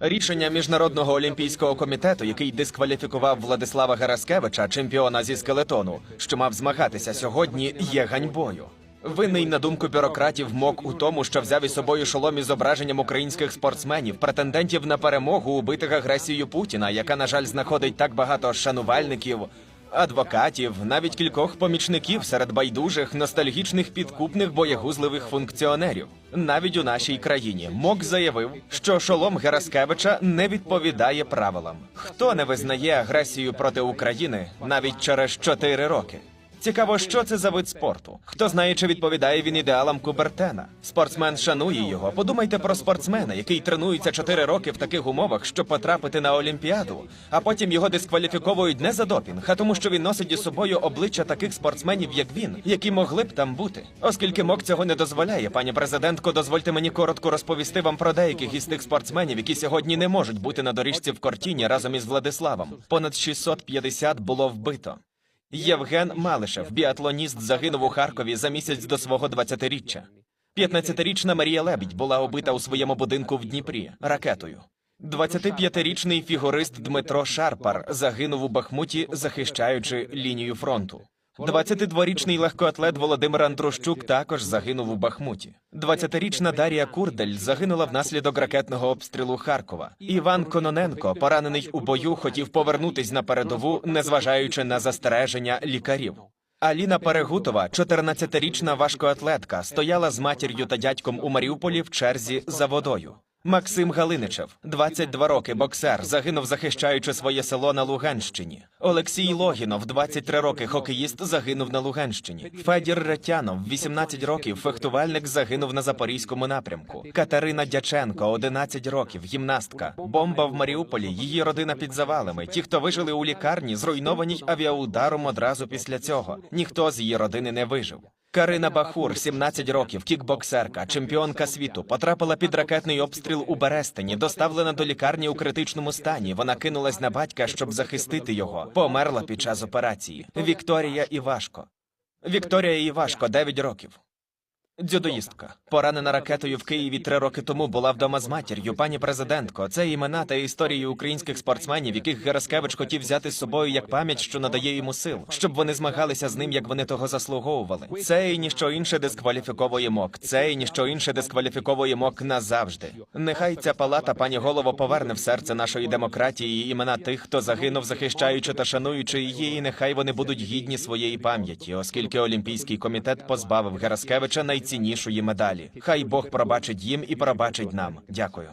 Рішення міжнародного олімпійського комітету, який дискваліфікував Владислава Гераскевича, чемпіона зі скелетону, що мав змагатися сьогодні, є ганьбою. Винний на думку бюрократів МОК у тому, що взяв із собою шолом із зображенням українських спортсменів, претендентів на перемогу убитих агресією Путіна, яка, на жаль, знаходить так багато шанувальників, адвокатів, навіть кількох помічників серед байдужих, ностальгічних підкупних боєгузливих функціонерів. Навіть у нашій країні МОК заявив, що шолом Гераскевича не відповідає правилам. Хто не визнає агресію проти України навіть через чотири роки? Цікаво, що це за вид спорту. Хто знає, чи відповідає він ідеалам Кубертена? Спортсмен шанує його. Подумайте про спортсмена, який тренується 4 роки в таких умовах, щоб потрапити на Олімпіаду, а потім його дискваліфіковують не за допінг, а тому, що він носить із собою обличчя таких спортсменів, як він, які могли б там бути. Оскільки МОК цього не дозволяє, пані президентко, дозвольте мені коротко розповісти вам про деяких із тих спортсменів, які сьогодні не можуть бути на доріжці в Кортіні разом із Владиславом. Понад 650 було вбито. Євген Малишев, біатлоніст, загинув у Харкові за місяць до свого 20-річчя. 15-річна Марія Лебідь була убита у своєму будинку в Дніпрі ракетою. 25-річний фігурист Дмитро Шарпар загинув у Бахмуті, захищаючи лінію фронту. 22-річний легкоатлет Володимир Андрущук також загинув у Бахмуті. 20-річна Дарія Курдель загинула внаслідок ракетного обстрілу Харкова. Іван Кононенко, поранений у бою, хотів повернутись на передову, незважаючи на застереження лікарів. Аліна Перегутова, 14-річна важкоатлетка, стояла з матір'ю та дядьком у Маріуполі в черзі за водою. Максим Галиничев, 22 роки, боксер, загинув, захищаючи своє село на Луганщині. Олексій Логінов, 23 роки, хокеїст, загинув на Луганщині. Федір Ретянов, 18 років, фехтувальник, загинув на запорізькому напрямку. Катерина Дяченко, 11 років, гімнастка. Бомба в Маріуполі, її родина під завалами. Ті, хто вижили у лікарні, зруйновані авіаударом одразу після цього. Ніхто з її родини не вижив. Карина Бахур, 17 років, кікбоксерка, чемпіонка світу, потрапила під ракетний обстріл у Берестині, доставлена до лікарні у критичному стані. Вона кинулась на батька, щоб захистити його. Померла під час операції. Вікторія Івашко. Вікторія Івашко, 9 років. Дзюдоїстка, поранена ракетою в Києві три роки тому, була вдома з матір'ю. Пані президентко, це імена та історії українських спортсменів, яких Гераскевич хотів взяти з собою як пам'ять, що надає йому сил, щоб вони змагалися з ним, як вони того заслуговували. Це і ніщо інше дискваліфіковує МОК. Це і ніщо інше дискваліфіковує МОК назавжди. Нехай ця палата, пані голово, поверне в серце нашої демократії імена тих, хто загинув, захищаючи та шануючи її, і нехай вони будуть гідні своєї пам'яті, оскільки Олімпійський комітет позбавив Гераскевича найціннішої медалі. Хай Бог пробачить їм і пробачить нам. Дякую.